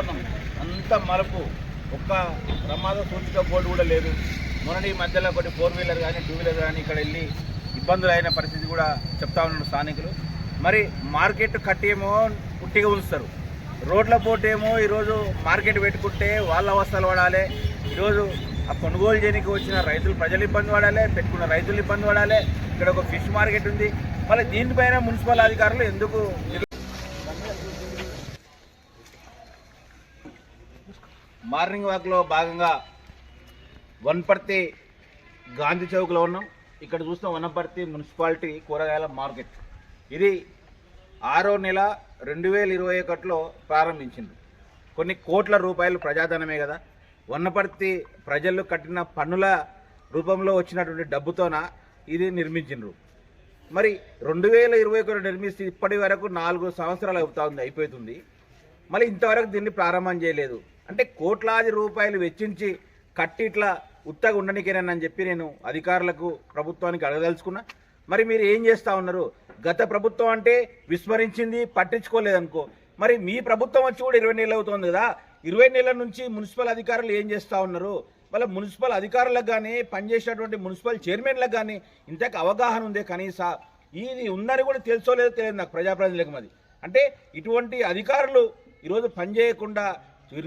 ఉన్నాం అంత మలుపు. ఒక్క ప్రమాద సూచిక బోర్డు కూడా లేదు. మొన్నటి మధ్యలో కొన్ని ఫోర్ వీలర్ కానీ టూ వీలర్ కానీ ఇక్కడ వెళ్ళి ఇబ్బందులు అయిన పరిస్థితి కూడా చెప్తా ఉన్నారు స్థానికులు. మరి మార్కెట్ కట్టేమో పుట్టిగా ఉంచుతారు. రోడ్ల పోటేమో ఈరోజు మార్కెట్ పెట్టుకుంటే వాళ్ళ అవస్థలు పడాలి. ఈరోజు ఆ కొనుగోలు చేయడానికి వచ్చిన రైతులు ప్రజలు ఇబ్బంది పడాలి పెట్టుకున్న రైతులు ఇబ్బంది పడాలి. ఇక్కడ ఒక ఫిష్ మార్కెట్ ఉంది. మళ్ళీ దీనిపైన మున్సిపల్ అధికారులు ఎందుకు మార్నింగ్ వాక్లో భాగంగా వనపర్తి గాంధీ చౌక్లో ఉన్నాం. ఇక్కడ చూస్తాం వనపర్తి మున్సిపాలిటీ కూరగాయల మార్కెట్. ఇది ఆరో నెల రెండు వేల ఇరవై ఒకటిలో ప్రారంభించింది. కొన్ని కోట్ల రూపాయలు ప్రజాధనమే కదా. వనపర్తి ప్రజలు కట్టిన పన్నుల రూపంలో వచ్చినటువంటి డబ్బుతోన ఇది నిర్మించిండ్రు మరి రెండు వేల ఇరవై ఒకటి నిర్మిస్తే ఇప్పటి వరకు నాలుగు సంవత్సరాలు అవుతా ఉంది అయిపోతుంది. మళ్ళీ ఇంతవరకు దీన్ని ప్రారంభం చేయలేదు. అంటే కోట్లాది రూపాయలు వెచ్చించి కట్టి ఇట్లా ఉత్తగా ఉండనికేనని చెప్పి నేను అధికారులకు ప్రభుత్వానికి అడగదలుచుకున్నా. మరి మీరు ఏం చేస్తూ ఉన్నారు? గత ప్రభుత్వం అంటే విస్మరించింది పట్టించుకోలేదనుకో. మరి మీ ప్రభుత్వం వచ్చి కూడా ఇరవై నెలలు అవుతుంది కదా. ఇరవై నెలల నుంచి మున్సిపల్ అధికారులు ఏం చేస్తూ ఉన్నారు? వాళ్ళ మున్సిపల్ అధికారులకు కానీ పనిచేసినటువంటి మున్సిపల్ చైర్మన్లకు కానీ ఇంతకు అవగాహన ఉందే కనీస. ఇది ఉందని కూడా తెలుసో లేదో తెలియదు నాకు ప్రజాప్రతినిధులకు మరి. అంటే ఇటువంటి అధికారులు ఈరోజు పనిచేయకుండా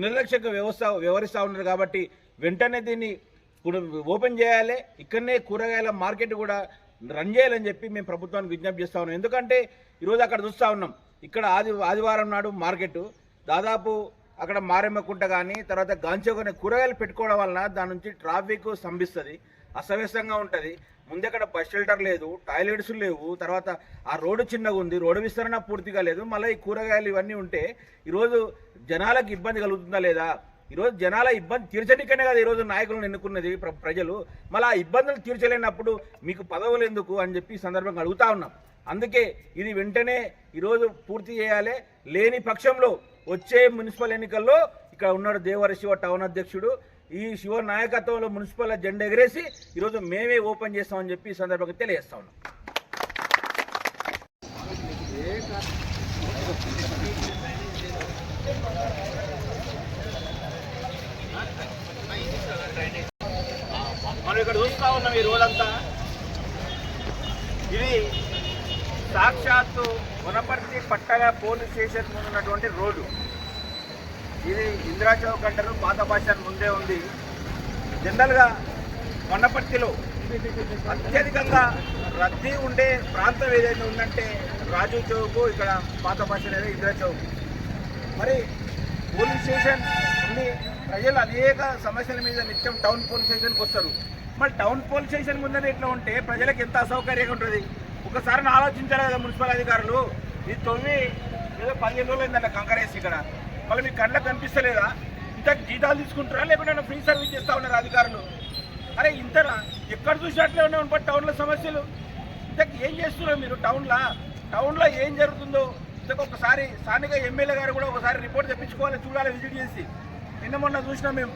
నిర్లక్ష్యంగా వ్యవస్థ వ్యవహరిస్తూ ఉన్నారు కాబట్టి వెంటనే దీన్ని ఓపెన్ చేయాలి. ఇక్కడనే కూరగాయల మార్కెట్ కూడా రన్ చేయాలని చెప్పి మేము ప్రభుత్వానికి విజ్ఞప్తి చేస్తా ఉన్నాం. ఎందుకంటే ఈరోజు అక్కడ చూస్తూ ఉన్నాం. ఇక్కడ ఆది ఆదివారం నాడు మార్కెట్ దాదాపు అక్కడ మారెమ్మకుంట కానీ తర్వాత గాంచో కానీ కూరగాయలు పెట్టుకోవడం వలన దాని నుంచి ట్రాఫిక్ స్తంభిస్తుంది. అస్తవ్యస్తంగా ఉంటుంది. ముందు అక్కడ బస్ షెల్టర్ లేదు టాయిలెట్స్ లేవు తర్వాత ఆ రోడ్డు చిన్నగా ఉంది రోడ్డు విస్తరణ పూర్తిగా లేదు మళ్ళీ ఈ కూరగాయలు ఇవన్నీ ఉంటే ఈరోజు జనాలకు ఇబ్బంది కలుగుతుందా లేదా? ఈరోజు జనాల ఇబ్బంది తీర్చడానికనే కదా ఈరోజు నాయకులను ఎన్నుకున్నది ప్ర- ప్రజలు. మళ్ళీ ఆ ఇబ్బందులు తీర్చలేనప్పుడు మీకు పదవులు ఎందుకు అని చెప్పి సందర్భంగా అడుగుతా ఉన్నాం. అందుకే ఇది వెంటనే ఈరోజు పూర్తి చేయాలి. లేని పక్షంలో వచ్చే మున్సిపల్ ఎన్నికల్లో ఇక్కడ ఉన్నాడు దేవరశివ టౌన్ అధ్యక్షుడు. ఈ శివ నాయకత్వంలో మున్సిపల్ జెండా ఎగరేసి ఈరోజు మేమే ఓపెన్ చేస్తామని చెప్పి ఈ సందర్భంగా తెలియజేస్తా ఉన్నాం. మనం ఇక్కడ చూస్తా ఉన్నాం ఈ రోడ్ అంతా ఇది సాక్షాత్తు వనపర్తి పట్టగా పోలీస్ స్టేషన్ ముందు ఉన్నటువంటి రోడ్డు. ఇది ఇందిరా చౌక్ అంటారు పాత భాష ముందే ఉంది. జనరల్గా కొండపర్తిలో అత్యధికంగా రద్దీ ఉండే ప్రాంతం ఏదైనా ఉందంటే రాజు చౌక్ ఇక్కడ పాత భాష అనేది ఇందిరా చౌక్. మరి పోలీస్ స్టేషన్ ఉంది. ప్రజలు అనేక సమస్యల మీద నిత్యం టౌన్ పోలీస్ స్టేషన్కి వస్తారు. మరి టౌన్ పోలీస్ స్టేషన్ ముందర ఇట్లా ఉంటే ప్రజలకు ఎంత అసౌకర్యంగా ఉంటుంది? ఒకసారి ఆలోచించాలి కదా మున్సిపల్ అధికారులు. ఇది తొమ్మిది ఏదో పదిహేను రోజులు ఏంటంటే కంకరేసి ఇక్కడ. మళ్ళీ మీ కళ్ళకు కనిపిస్తలేదా? ఇంత జీతాలు తీసుకుంటారా? లేకుంటే ఫ్రీ సర్వీస్ చేస్తా ఉన్నారు అధికారులు. అరే ఇంతనా? ఎక్కడ చూసినట్లే ఉన్నాయి బట్ టౌన్లో సమస్యలు. ఇంతకు ఏం చేస్తున్నారు మీరు? టౌన్లో? టౌన్లో ఏం జరుగుతుందో? ఇంతకు ఒకసారి స్థానిక ఎమ్మెల్యే గారు కూడా ఒకసారి రిపోర్ట్ తెప్పించుకోవాలి చూడాలి విజిట్ చేసి. నిన్న మొన్న చూసినాం మేము.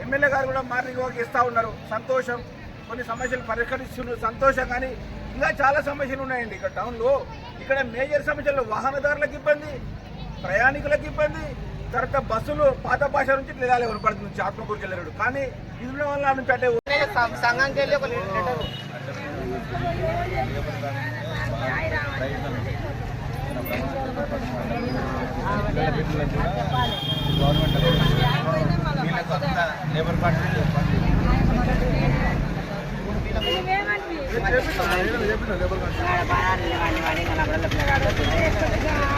ఎమ్మెల్యే గారు కూడా మార్నింగ్ వాక్ ఇస్తూ ఉన్నారు. సంతోషం. కొన్ని సమస్యలు పరిష్కరిస్తున్నారు. సంతోషం కానీ ఇంకా చాలా సమస్యలు ఉన్నాయండి. ఇక్కడ టౌన్లో ఇక్కడ మేజర్ సమస్యలు వాహనదారులకు ఇబ్బంది. ప్రయాణికులకు ఇబ్బంది తర్వాత బస్సులు పాత భాష నుంచి వెళ్ళాలి వనపడుతుంది నుంచి ఆత్మకూరుకి వెళ్ళారు కానీ ఇది ఉండడం వల్ల నుంచి అంటే సంఘానికి వెళ్ళి ఒక లెటర్ లేబర్ పార్టీ మన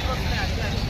Michael Smith. Yes.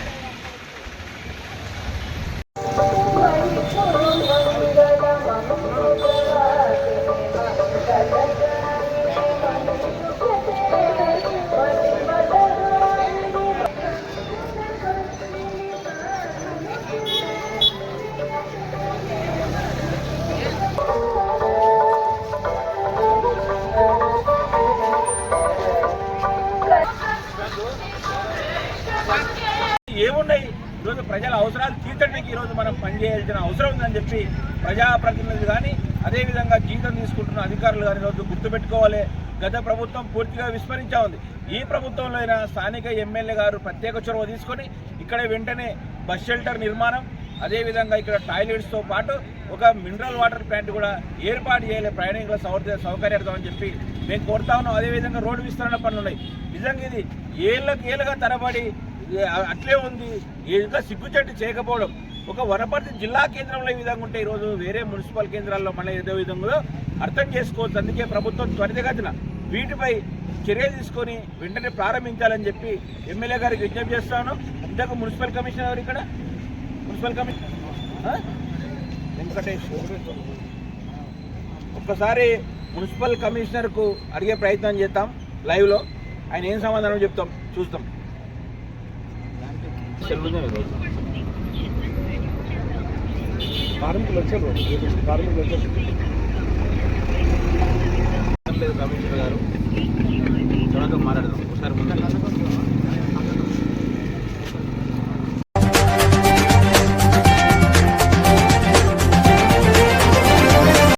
ప్రజల అవసరాలు తీర్చడానికి ఈరోజు మనం పనిచేయాల్సిన అవసరం ఉందని చెప్పి ప్రజాప్రతినిధులు కానీ అదేవిధంగా జీతం తీసుకుంటున్న అధికారులు కానీ ఈరోజు గుర్తుపెట్టుకోవాలి. గత ప్రభుత్వం పూర్తిగా విస్మరించా ఉంది. ఈ ప్రభుత్వంలో అయినా స్థానిక ఎమ్మెల్యే గారు ప్రత్యేక చొరవ తీసుకొని ఇక్కడ వెంటనే బస్ షెల్టర్ నిర్మాణం అదేవిధంగా ఇక్కడ టాయిలెట్స్తో పాటు ఒక మినరల్ వాటర్ ప్లాంట్ కూడా ఏర్పాటు చేయాలి. ప్రయాణికుల సౌకర్య సౌకర్యార్థం చెప్పి మేము కోరుతా ఉన్నాం. అదేవిధంగా రోడ్డు విస్తరణ పనులు ఉన్నాయి. నిజంగా ఇది ఏళ్ళకి ఏళ్ళగా తరబడి అట్లే ఉంది. ఇంకా సిగ్గుచెట్టు చేయకపోవడం. ఒక వనపర్తి జిల్లా కేంద్రంలో ఈ విధంగా ఉంటే ఈరోజు వేరే మున్సిపల్ కేంద్రాల్లో మళ్ళీ ఏదో విధంగా అర్థం చేసుకోవచ్చు. అందుకే ప్రభుత్వం త్వరితగతిన వీటిపై చర్య తీసుకొని వెంటనే ప్రారంభించాలని చెప్పి ఎమ్మెల్యే గారికి విజ్ఞప్తి చేస్తాను. ఇంతకు మున్సిపల్ కమిషనర్ ఇక్కడ? Municipal commissioner? ఆ? వెంకటేష్. ఒక్కసారి మున్సిపల్ కమిషనర్కు అడిగే ప్రయత్నం చేద్దాం లైవ్లో. ఆయన ఏం సమాధానం చెప్తాం? చూస్తాం కార్మికులు వచ్చారు కార్మికులు వచ్చారు